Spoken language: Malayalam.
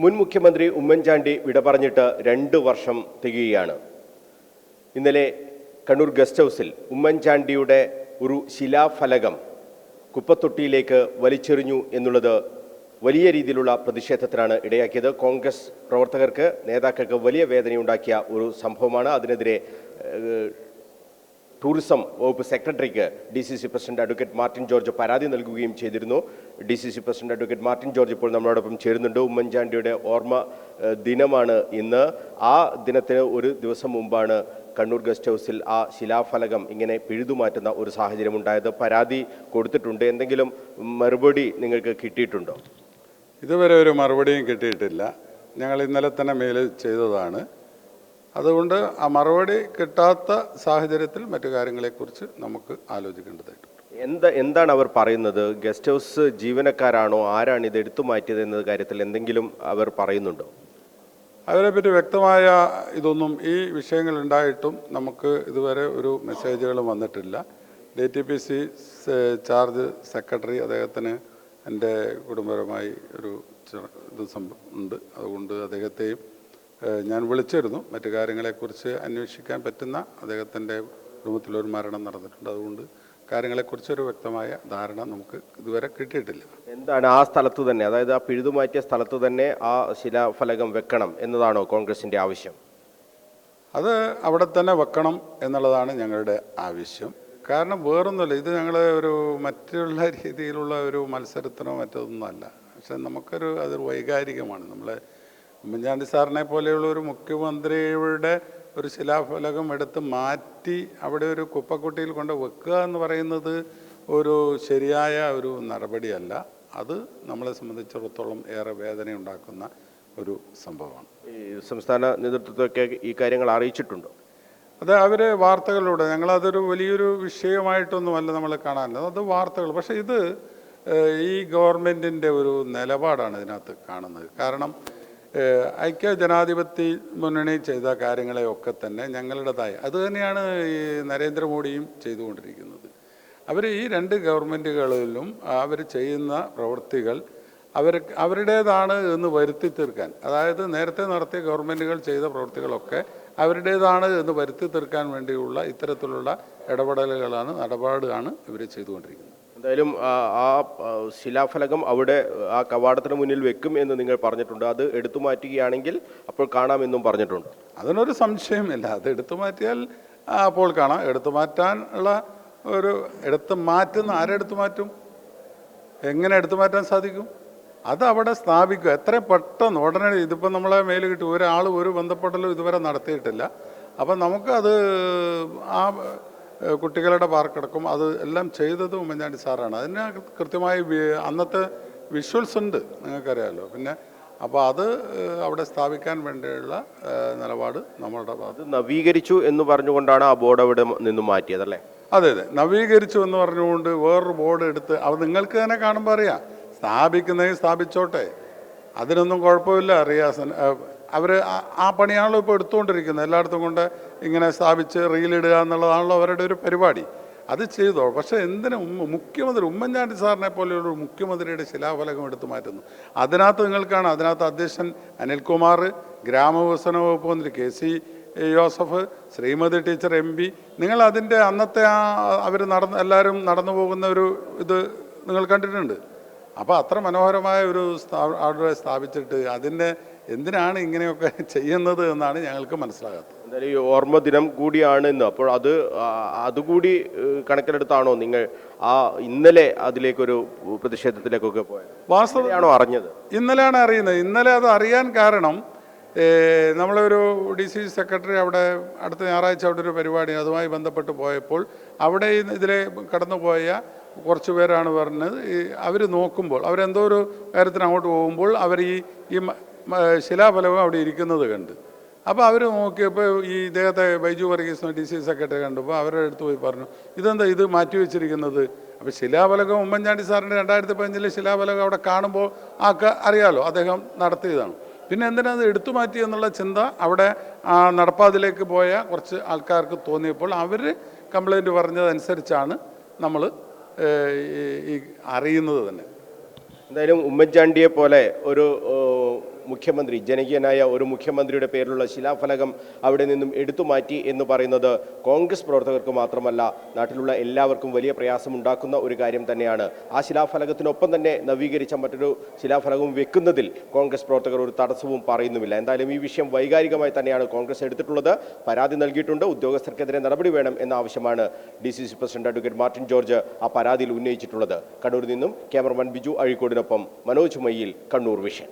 മുൻ മുഖ്യമന്ത്രി ഉമ്മൻചാണ്ടി വിട പറഞ്ഞിട്ട് രണ്ട് വർഷം തികയുകയാണ്. ഇന്നലെ കണ്ണൂർ ഗസ്റ്റ് ഹൗസിൽ ഉമ്മൻചാണ്ടിയുടെ ഒരു ശിലാഫലകം കുപ്പത്തൊട്ടിയിലേക്ക് വലിച്ചെറിഞ്ഞു എന്നുള്ളത് വലിയ രീതിയിലുള്ള പ്രതിഷേധത്തിനാണ് ഇടയാക്കിയത്. കോൺഗ്രസ് പ്രവർത്തകർക്ക് നേതാക്കൾക്ക് വലിയ വേദനയുണ്ടാക്കിയ ഒരു സംഭവമാണ്. അതിനെതിരെ ടൂറിസം വകുപ്പ് സെക്രട്ടറിക്ക് D C C president advocate Martin George പരാതി നൽകുകയും ചെയ്തിരുന്നു. D C C president advocate Martin George ഇപ്പോൾ നമ്മളോടൊപ്പം ചേരുന്നുണ്ട്. ഉമ്മൻചാണ്ടിയുടെ ഓർമ്മ ദിനമാണ് ഇന്ന്. ആ ദിനത്തിന് ഒരു ദിവസം മുമ്പാണ് കണ്ണൂർ ഗസ്റ്റ് ഹൗസിൽ ആ ശിലാഫലകം ഇങ്ങനെ പിഴുതുമാറ്റുന്ന ഒരു സാഹചര്യം ഉണ്ടായത് പരാതി കൊടുത്തിട്ടുണ്ട്. എന്തെങ്കിലും മറുപടി നിങ്ങൾക്ക് കിട്ടിയിട്ടുണ്ടോ? ഇതുവരെ ഒരു മറുപടിയും കിട്ടിയിട്ടില്ല. ഞങ്ങൾ ഇന്നലെ തന്നെ മെയിൽ ചെയ്തതാണ്. അതുകൊണ്ട് ആ മറുപടി കിട്ടാത്ത സാഹചര്യത്തിൽ മറ്റു കാര്യങ്ങളെക്കുറിച്ച് നമുക്ക് ആലോചിക്കേണ്ടതായിട്ടുണ്ട്. എന്താ എന്താണ് അവർ പറയുന്നത്? ഗസ്റ്റ് ഹൗസ് ജീവനക്കാരാണോ? ആരാണ് ഇത് എടുത്തു മാറ്റിയത് എന്ന കാര്യത്തിൽ എന്തെങ്കിലും അവർ പറയുന്നുണ്ടോ? അതിനെപ്പറ്റി വ്യക്തമായ ഇതൊന്നും ഈ വിഷയങ്ങൾ ഉണ്ടായിട്ടും നമുക്ക് ഇതുവരെ ഒരു മെസ്സേജുകളും വന്നിട്ടില്ല. D T P C charge secretary അദ്ദേഹത്തിന് എന്റെ കുടുംബപരമായി ഒരു ഇത് സംഭവം ഉണ്ട്. അതുകൊണ്ട് അദ്ദേഹത്തെയും ഞാൻ വിളിച്ചിരുന്നു. മറ്റു കാര്യങ്ങളെക്കുറിച്ച് അന്വേഷിക്കാൻ പറ്റുന്ന അദ്ദേഹത്തിന്റെ കുടുംബത്തിലൊരു മരണം നടന്നിട്ടുണ്ട്. അതുകൊണ്ട് കാര്യങ്ങളെക്കുറിച്ച് ഒരു വ്യക്തമായ ധാരണ നമുക്ക് ഇതുവരെ കിട്ടിയിട്ടില്ല. എന്താണ് ആ സ്ഥലത്ത് തന്നെ അതായത് ആ പിഴുതുമാറ്റിയ സ്ഥലത്ത് തന്നെ ആ ശിലാഫലകം വെക്കണം എന്നതാണോ കോൺഗ്രസിന്റെ ആവശ്യം? അത് അവിടെ തന്നെ വെക്കണം എന്നുള്ളതാണ് ഞങ്ങളുടെ ആവശ്യം. കാരണം വേറൊന്നുമില്ല ഇത് ഞങ്ങൾ ഒരു മറ്റുള്ള രീതിയിലുള്ള ഒരു മത്സരത്തിനോ മറ്റൊന്നുമല്ല പക്ഷെ നമുക്കൊരു അതൊരു വൈകാരികമാണ്. നമ്മളെ ഉമ്മൻചാണ്ടി സാറിനെ പോലെയുള്ള ഒരു മുഖ്യമന്ത്രിയുടെ ഒരു ശിലാഫലകം എടുത്ത് മാറ്റി അവിടെ ഒരു കുപ്പക്കുട്ടിയിൽ കൊണ്ട് വെക്കുക എന്ന് പറയുന്നത് ഒരു ശരിയായ ഒരു നടപടിയല്ല. അത് നമ്മളെ സംബന്ധിച്ചിടത്തോളം ഏറെ വേദനയുണ്ടാക്കുന്ന ഒരു സംഭവമാണ്. ഈ സംസ്ഥാന നേതൃത്വത്തൊക്കെ ഈ കാര്യങ്ങൾ അറിയിച്ചിട്ടുണ്ടോ? അത് അവർ വാർത്തകളിലൂടെ ഞങ്ങളതൊരു വലിയൊരു വിഷയമായിട്ടൊന്നുമല്ല നമ്മൾ കാണാനുള്ളത് അത് വാർത്തകൾ. പക്ഷേ ഇത് ഈ ഗവൺമെന്റിന്റെ ഒരു നിലപാടാണ് ഇതിനകത്ത് കാണുന്നത്. കാരണം ഐക്യ ജനാധിപത്യ മുന്നണി ചെയ്ത കാര്യങ്ങളെയൊക്കെ തന്നെ ഞങ്ങളുടേതായ. അത് തന്നെയാണ് ഈ നരേന്ദ്രമോദിയും ചെയ്തുകൊണ്ടിരിക്കുന്നത്. അവർ ഈ രണ്ട് ഗവൺമെന്റുകളിലും അവർ ചെയ്യുന്ന പ്രവൃത്തികൾ അവർ അവരുടേതാണ് എന്ന് വരുത്തി തീർക്കാൻ അതായത് നേരത്തെ നടത്തിയ ഗവൺമെന്റുകൾ ചെയ്ത പ്രവൃത്തികളൊക്കെ അവരുടേതാണ് എന്ന് വരുത്തി തീർക്കാൻ വേണ്ടിയുള്ള ഇത്തരത്തിലുള്ള ഇടപെടലുകളാണ് നടപാടാണ് ഇവർ ചെയ്തുകൊണ്ടിരിക്കുന്നത്. എന്തായാലും ആ ശിലാഫലകം അവിടെ ആ കവാടത്തിന് മുന്നിൽ വെക്കും എന്ന് നിങ്ങൾ പറഞ്ഞിട്ടുണ്ട്. അത് എടുത്തു മാറ്റുകയാണെങ്കിൽ അപ്പോൾ കാണാമെന്നും പറഞ്ഞിട്ടുണ്ട്. അതിനൊരു സംശയമില്ല. അത് എടുത്തു മാറ്റിയാൽ അപ്പോൾ കാണാം. എടുത്തു മാറ്റാനുള്ള ഒരു എടുത്തു മാറ്റുന്ന ആരെടുത്തു മാറ്റും? എങ്ങനെ എടുത്തു മാറ്റാൻ സാധിക്കും? അത് അവിടെ സ്ഥാപിക്കുക. എത്ര പെട്ടെന്ന് ഉടനെ ഇതിപ്പോൾ നമ്മളെ മേൽ കിട്ടി. ഒരാൾ ഒരു ബന്ധപ്പെടലും ഇതുവരെ നടത്തിയിട്ടില്ല. അപ്പം നമുക്ക് അത് ആ കുട്ടികളുടെ പാർക്കടക്കം അത് എല്ലാം ചെയ്തത് ഉമ്മൻചാണ്ടി സാറാണ്. അതിന് കൃത്യമായി അന്നത്തെ വിഷ്വൽസ് ഉണ്ട്. നിങ്ങൾക്കറിയാമല്ലോ പിന്നെ അപ്പോൾ അത് അവിടെ സ്ഥാപിക്കാൻ വേണ്ടിയുള്ള നിലപാട് നമ്മളുടെ ഭാഗത്ത്. അത് നവീകരിച്ചു എന്ന് പറഞ്ഞുകൊണ്ടാണ് ആ ബോർഡ് അവിടെ നിന്ന് മാറ്റിയത് അല്ലേ? അതെ അതെ. നവീകരിച്ചു എന്ന് പറഞ്ഞുകൊണ്ട് വേറൊരു ബോർഡ് എടുത്ത് അത് നിങ്ങൾക്ക് തന്നെ കാണുമ്പോൾ അറിയാം. സ്ഥാപിക്കുന്നതിൽ സ്ഥാപിച്ചോട്ടെ. അതിനൊന്നും കുഴപ്പമില്ല റിയാസൻ. അവർ ആ പണിയാണല്ലോ ഇപ്പോൾ എടുത്തുകൊണ്ടിരിക്കുന്നത്. എല്ലായിടത്തും കൊണ്ട് ഇങ്ങനെ സ്ഥാപിച്ച് റീലിടുക എന്നുള്ളതാണല്ലോ അവരുടെ ഒരു പരിപാടി. അത് ചെയ്തോ? പക്ഷേ എന്തിനു മുഖ്യമന്ത്രി ഉമ്മൻചാണ്ടി സാറിനെ പോലെയുള്ള മുഖ്യമന്ത്രിയുടെ ശിലാഫലകം എടുത്തു മാറ്റുന്നു? അതിനകത്ത് നിങ്ങൾക്കാണ് അതിനകത്ത് അധ്യക്ഷൻ അനിൽകുമാർ ഗ്രാമവികസന വകുപ്പ് മന്ത്രി K C Joseph Sreemathi teacher M P. നിങ്ങൾ അതിന്റെ അന്നത്തെ ആ അവർ നടന്ന് എല്ലാവരും നടന്നു പോകുന്ന ഒരു ഇത് നിങ്ങൾ കണ്ടിട്ടുണ്ട്. അപ്പോൾ അത്ര മനോഹരമായ ഒരു സ്ഥാ സ്ഥാപിച്ചിട്ട് അതിന്റെ എന്തിനാണ് ഇങ്ങനെയൊക്കെ ചെയ്യുന്നത് എന്നാണ് ഞങ്ങൾക്ക് മനസ്സിലാകാത്തത്. എന്തായാലും ഈ ഓർമ്മ ദിനം കൂടിയാണ് ഇന്ന്. അപ്പോൾ അത് അതുകൂടി കണക്കിലെടുത്താണോ നിങ്ങൾ ആ ഇന്നലെ അതിലേക്കൊരു പ്രതിഷേധത്തിലേക്കൊക്കെ പോയത്? വാസ്തവ ആണോ അറിഞ്ഞത്? ഇന്നലെയാണ് അറിയുന്നത്. ഇന്നലെ അത് അറിയാൻ കാരണം നമ്മളൊരു ഡി സി സെക്രട്ടറി അവിടെ അടുത്ത ഞായറാഴ്ച അവിടെ ഒരു പരിപാടി അതുമായി ബന്ധപ്പെട്ട് പോയപ്പോൾ അവിടെ ഇതിലെ കടന്നുപോയ കുറച്ച് പേരാണ് പറഞ്ഞത്. ഈ അവർ നോക്കുമ്പോൾ അവരെന്തോ ഒരു കാര്യത്തിന് അങ്ങോട്ട് പോകുമ്പോൾ അവർ ഈ ഈ മ- അവിടെ ഇരിക്കുന്നത് കണ്ട്. അപ്പോൾ അവർ നോക്കിയപ്പോൾ ഈ ഇദ്ദേഹത്തെ Baiju Varghese D C secretary കണ്ടപ്പോൾ അവരുടെ അടുത്ത് പോയി പറഞ്ഞു ഇതെന്താ ഇത് മാറ്റി വെച്ചിരിക്കുന്നത്? അപ്പോൾ ശിലാഫലകം ഉമ്മൻചാണ്ടി സാറിന്റെ രണ്ടായിരത്തി പതിനഞ്ചിലെ ശിലാഫലകം അവിടെ കാണുമ്പോൾ ആക്ക അറിയാലോ അദ്ദേഹം നടത്തിയതാണ്. പിന്നെ എന്തിനാ അത് എടുത്തു മാറ്റി എന്നുള്ള ചിന്ത അവിടെ നടപ്പാതിലേക്ക് പോയ കുറച്ച് ആൾക്കാർക്ക് തോന്നിയപ്പോൾ അവർ കംപ്ലൈന്റ് പറഞ്ഞതനുസരിച്ചാണ് നമ്മൾ ഈ അറിയുന്നത് തന്നെ. എന്തായാലും ഉമ്മൻചാണ്ടിയെ പോലെ ഒരു മുഖ്യമന്ത്രി ജനകീയനായ ഒരു മുഖ്യമന്ത്രിയുടെ പേരിലുള്ള ശിലാഫലകം അവിടെ നിന്നും എടുത്തു മാറ്റി എന്ന് പറയുന്നത് കോൺഗ്രസ് പ്രവർത്തകർക്ക് മാത്രമല്ല നാട്ടിലുള്ള എല്ലാവർക്കും വലിയ പ്രയാസമുണ്ടാക്കുന്ന ഒരു കാര്യം തന്നെയാണ്. ആ ശിലാഫലകത്തിനൊപ്പം തന്നെ നവീകരിച്ച മറ്റൊരു ശിലാഫലകവും വെക്കുന്നതിൽ കോൺഗ്രസ് പ്രവർത്തകർ ഒരു തടസ്സവും പറയുന്നുമില്ല. എന്തായാലും ഈ വിഷയം വൈകാരികമായി തന്നെയാണ് കോൺഗ്രസ് എടുത്തിട്ടുള്ളത്. പരാതി നൽകിയിട്ടുണ്ട്. ഉദ്യോഗസ്ഥർക്കെതിരെ നടപടി വേണം എന്ന ആവശ്യമാണ് D C C president advocate Martin George ആ പരാതിയിൽ ഉന്നയിച്ചിട്ടുള്ളത്. കണ്ണൂരിൽ നിന്നും ക്യാമറമാൻ ബിജു അഴീക്കോടിനൊപ്പം മനോജ് മയ്യിൽ കണ്ണൂർ വിഷൻ.